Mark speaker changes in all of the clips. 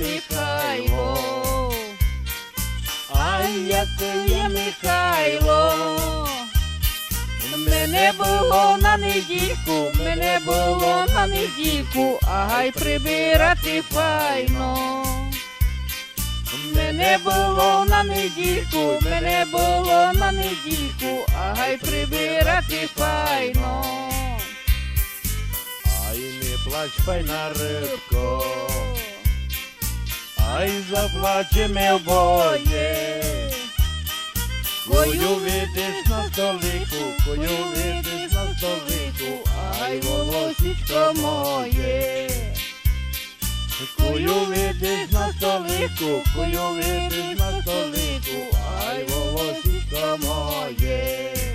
Speaker 1: Михайло, ай, як я Михайло, мене було на недільку, мене було на недільку, а прибирати файно. Мене було на недільку, мене було на недільку, а прибирати файно.
Speaker 2: Ай, не плач, файна рибко ай заплачемо обоє. Кою видиш на столику, кою видиш на столику,
Speaker 1: ай волосічко моє.
Speaker 2: Кою видиш на столику, кою видиш на столику, ай волосічко моє.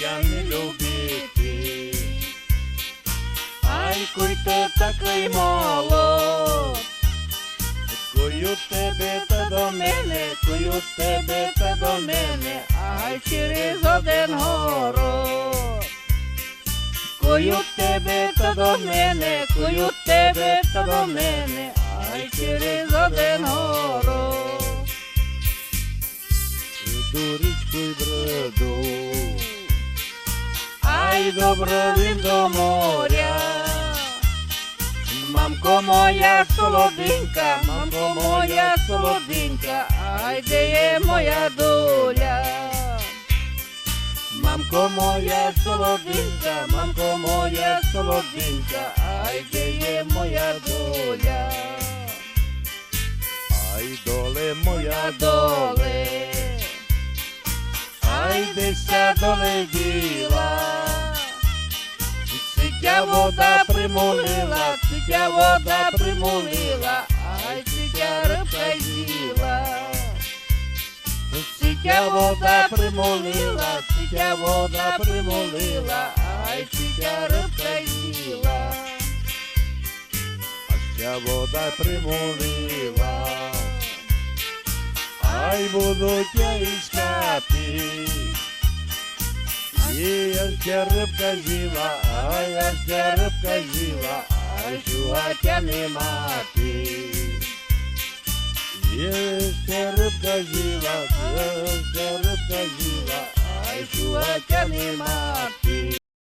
Speaker 2: Я не любити, ай, куй ти такий молод, кую тебе та до мене, кую тебе та до мене,
Speaker 1: ай через один город. Кую тебе та до мене, кую тебе та до мене, ай через один город. Ай добровім до моря. Мамко моя солоденька, мамко моя солоденька, ай де є моя доля. Мамко моя солоденька, мамко моя солоденька, ай де є моя доля.
Speaker 2: ай, доле моя доле.
Speaker 1: Ай деся доле вода примулила, цитя вода примулила, ай цитя рибка з'їла. Цитя вода примулила, цитя вода примулила, ай цитя рибка з'їла.
Speaker 2: а вода примулила, ай, будуть я іскати. І я ще рибка з'їла, ай, я ще рибка з'їла, ай, шугатя не мати. Є ще рибка з'їла, є ще рибка з'їла, ай, шугатя не мати.